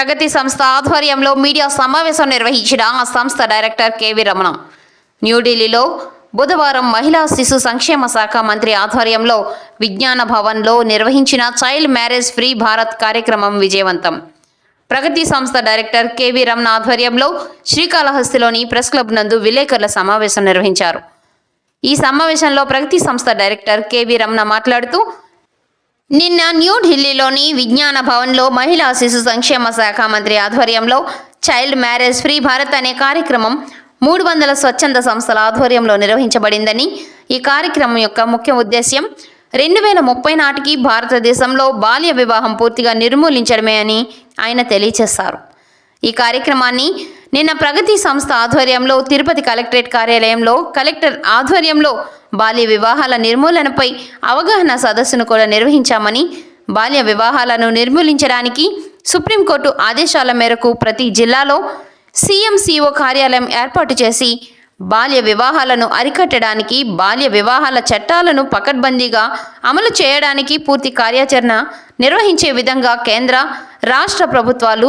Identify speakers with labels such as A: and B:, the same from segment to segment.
A: ప్రగతి సంస్థ ఆధ్వర్యంలో మీడియా సమావేశం నిర్వహించిన ఆ సంస్థ డైరెక్టర్ కెవి రమణ. న్యూఢిల్లీలో బుధవారం మహిళా శిశు సంక్షేమ శాఖ మంత్రి ఆధ్వర్యంలో విజ్ఞాన భవన్లో నిర్వహించిన చైల్డ్ మ్యారేజ్ ఫ్రీ భారత్ కార్యక్రమం విజయవంతం. ప్రగతి సంస్థ డైరెక్టర్ కెవి రమణ ఆధ్వర్యంలో శ్రీకాళహస్తిలోని ప్రెస్ క్లబ్ నందు విలేకరుల సమావేశం నిర్వహించారు. ఈ సమావేశంలో ప్రగతి సంస్థ డైరెక్టర్ కెవి రమణ మాట్లాడుతూ నిన్న న్యూఢిల్లీలోని విజ్ఞాన భవన్లో మహిళా శిశు సంక్షేమ శాఖ మంత్రి ఆధ్వర్యంలో చైల్డ్ మ్యారేజ్ ఫ్రీ భారత్ అనే కార్యక్రమం మూడు వందల స్వచ్ఛంద సంస్థల ఆధ్వర్యంలో నిర్వహించబడిందని ఈ కార్యక్రమం యొక్క ముఖ్య ఉద్దేశ్యం రెండు వేల ముప్పై నాటికి భారతదేశంలో బాల్య వివాహం పూర్తిగా నిర్మూలించడమే అని ఆయన తెలియజేశారు ఈ కార్యక్రమాన్ని నిన్న ప్రగతి సంస్థ ఆధ్వర్యంలో తిరుపతి కలెక్టరేట్ కార్యాలయంలో కలెక్టర్ ఆధ్వర్యంలో బాల్య వివాహాల నిర్మూలనపై అవగాహన సదస్సును కూడా నిర్వహించామని బాల్య వివాహాలను నిర్మూలించడానికి సుప్రీంకోర్టు ఆదేశాల మేరకు ప్రతి జిల్లాలో సీఎంసీఓ కార్యాలయం ఏర్పాటు చేసి బాల్య వివాహాలను అరికట్టడానికి బాల్య వివాహాల చట్టాలను పకడ్బందీగా అమలు చేయడానికి పూర్తి కార్యాచరణ నిర్వహించే విధంగా కేంద్ర రాష్ట్ర ప్రభుత్వాలు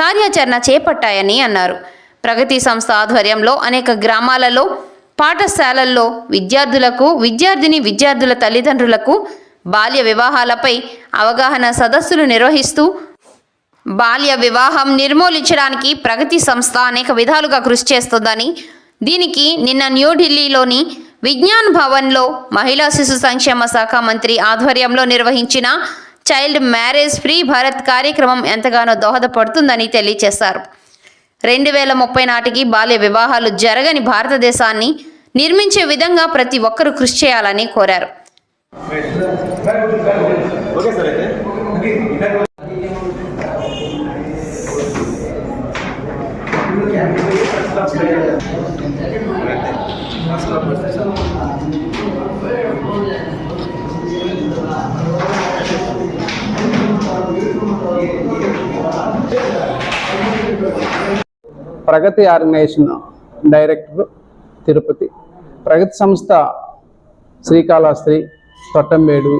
A: కార్యాచరణ చేపట్టాయని అన్నారు. ప్రగతి సంస్థ ఆధ్వర్యంలో అనేక గ్రామాలలో పాఠశాలల్లో విద్యార్థులకు విద్యార్థిని విద్యార్థుల తల్లిదండ్రులకు బాల్య వివాహాలపై అవగాహన సదస్సులు నిర్వహిస్తూ బాల్య వివాహం నిర్మూలించడానికి ప్రగతి సంస్థ అనేక విధాలుగా కృషి చేస్తుందని దీనికి నిన్న న్యూఢిల్లీలోని విజ్ఞాన్ భవన్లో మహిళా శిశు సంక్షేమ శాఖ మంత్రి ఆధ్వర్యంలో నిర్వహించిన చైల్డ్ మ్యారేజ్ ఫ్రీ భారత్ కార్యక్రమం ఎంతగానో దోహదపడుతుందని తెలియజేశారు రెండు వేల ముప్పై నాటికి బాల్య వివాహాలు జరగని భారతదేశాన్ని నిర్మించే విధంగా ప్రతి ఒక్కరూ కృషి చేయాలని కోరారు.
B: ప్రగతి ఆర్గనైజేషన్ డైరెక్టర్ తిరుపతి ప్రగతి సంస్థ శ్రీకాళహస్తి తొట్టంబేడు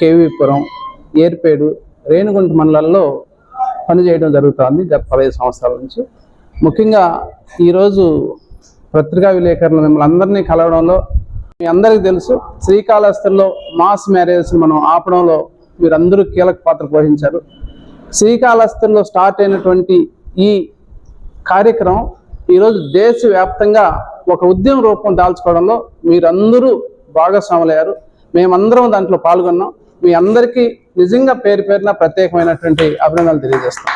B: కేవీపురం ఏర్పేడు రేణుగుంట మండలాల్లో పనిచేయడం జరుగుతోంది గత పదహైదు సంవత్సరాల నుంచి. ముఖ్యంగా ఈరోజు పత్రికా విలేకరులు మిమ్మల్ని అందరినీ కలవడంలో మీ అందరికీ తెలుసు శ్రీకాళహస్తిలో మాస్ మ్యారేజెస్ మనం ఆపడంలో మీరందరూ కీలక పాత్ర పోషించారు శ్రీకాళహస్తిలో స్టార్ట్ అయినటువంటి ఈ కార్యక్రమం ఈరోజు దేశవ్యాప్తంగా ఒక ఉద్యమ రూపం దాల్చుకోవడంలో మీరందరూ భాగస్వాములయ్యారు. మేమందరం దాంట్లో పాల్గొన్నాం. మీ అందరికీ నిజంగా పేరు పేరున ప్రత్యేకమైనటువంటి అభినందనలు తెలియజేస్తాం.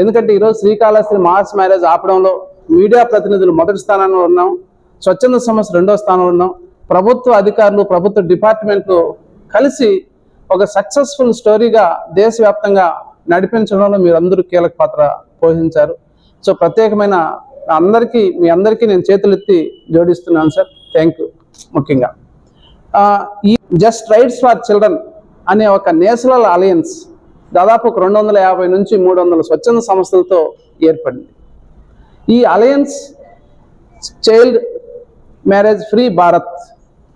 B: ఎందుకంటే ఈరోజు శ్రీకాళహస్తి మాస్ మ్యారేజ్ ఆపడంలో మీడియా ప్రతినిధులు మొదటి స్థానంలో ఉన్నాం. స్వచ్ఛంద సంస్థ రెండో స్థానంలో ఉన్నాం. ప్రభుత్వ అధికారులు ప్రభుత్వ డిపార్ట్మెంట్లు కలిసి ఒక సక్సెస్ఫుల్ స్టోరీగా దేశవ్యాప్తంగా నడిపించడంలో మీరు అందరూ కీలక పాత్ర పోషించారు. సో ప్రత్యేకమైన అందరికీ మీ అందరికీ నేను చేతులెత్తి జోడిస్తున్నాను సార్. థ్యాంక్ యూ ముఖ్యంగా. ఈ జస్ట్ రైట్స్ ఫర్ చిల్డ్రన్ అనే ఒక నేషనల్ అలయన్స్ దాదాపు ఒక రెండు వందల యాభై నుంచి మూడు వందల స్వచ్ఛంద సంస్థలతో ఏర్పడింది. ఈ alliance child marriage free Bharat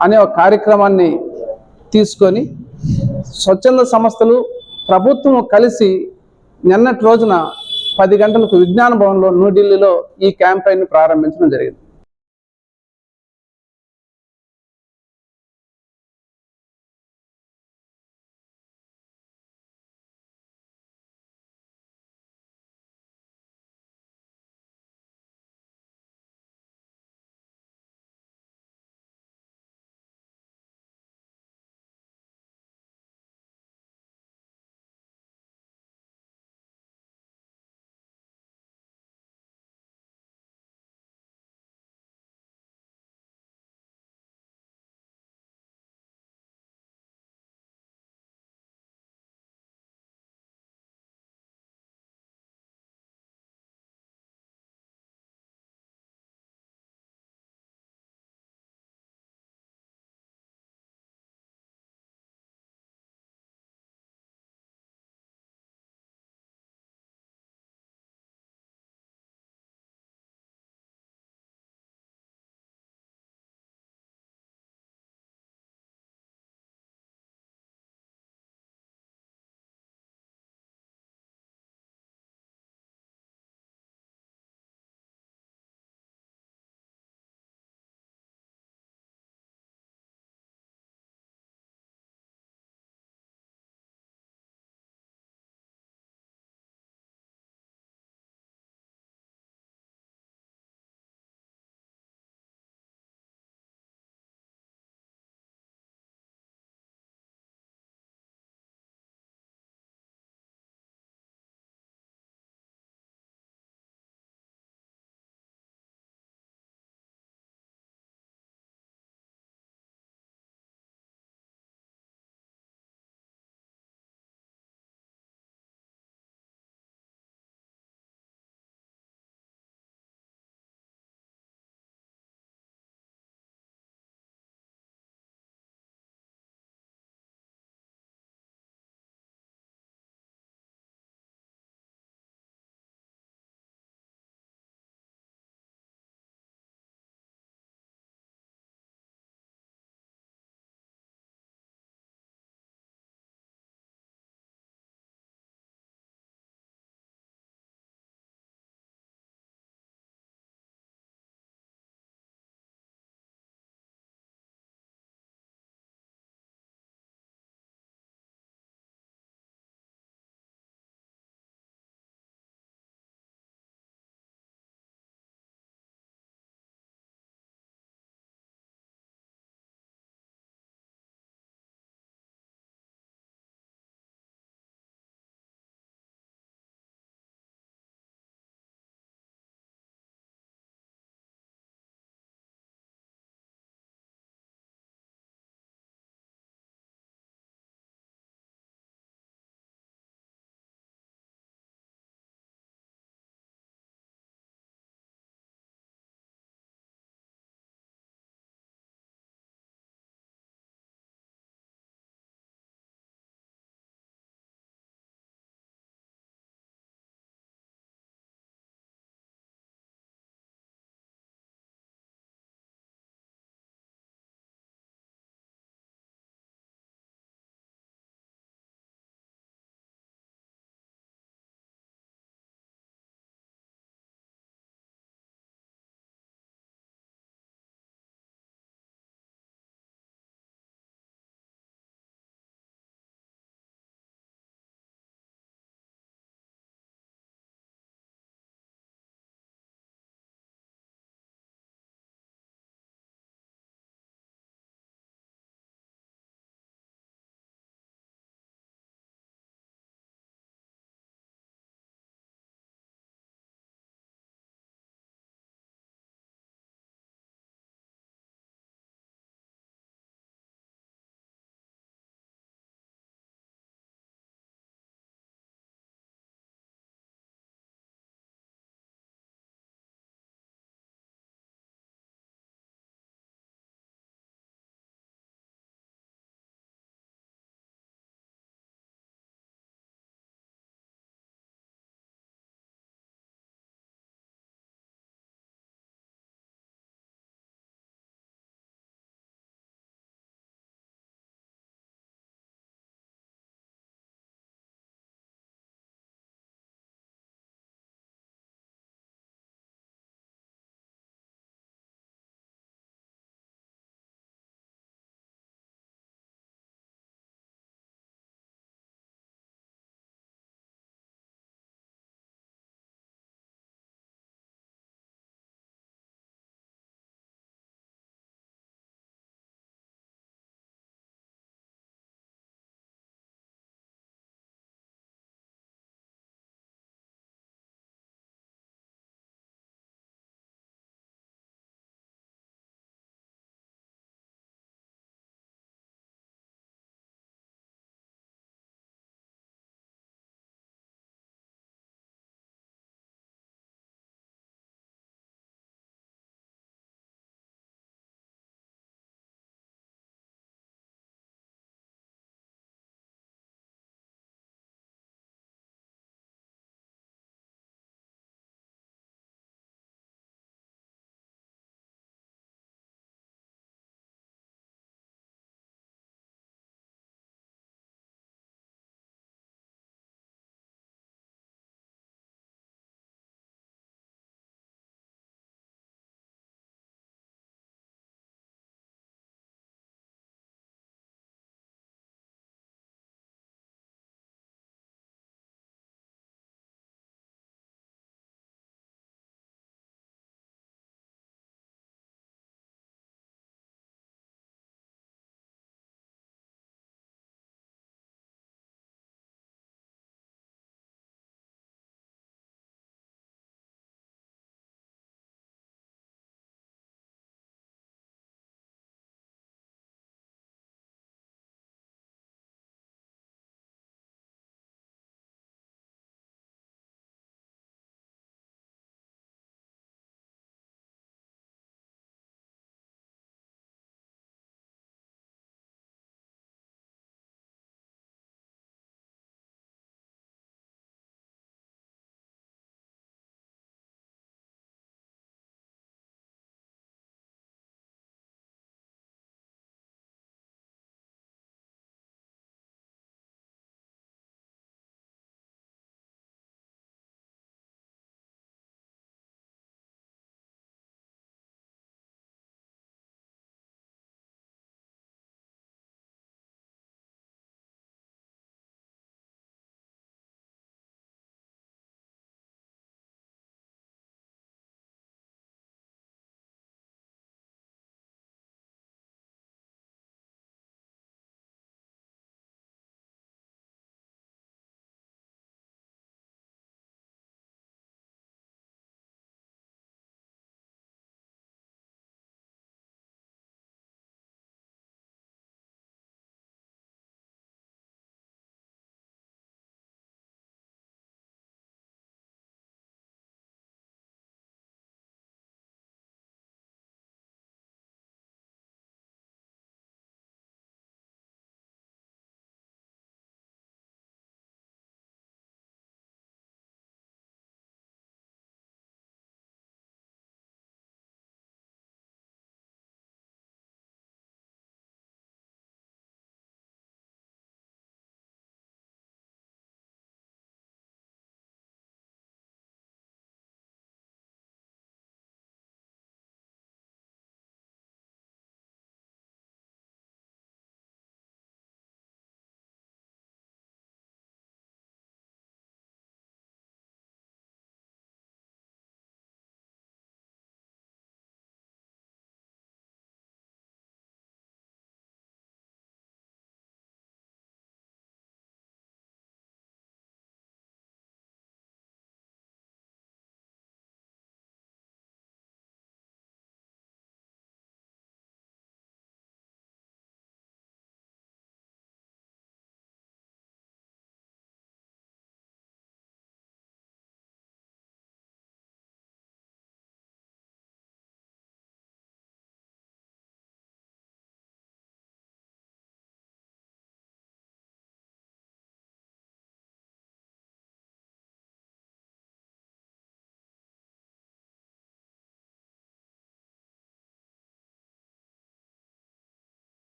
B: అనే ఒక కార్యక్రమాన్ని తీసుకొని స్వచ్ఛంద సంస్థలు ప్రభుత్వం కలిసి నిన్నటి రోజున పది గంటలకు విజ్ఞాన భవన్లో న్యూఢిల్లీలో ఈ క్యాంపెయిన్ ప్రారంభించడం జరిగింది.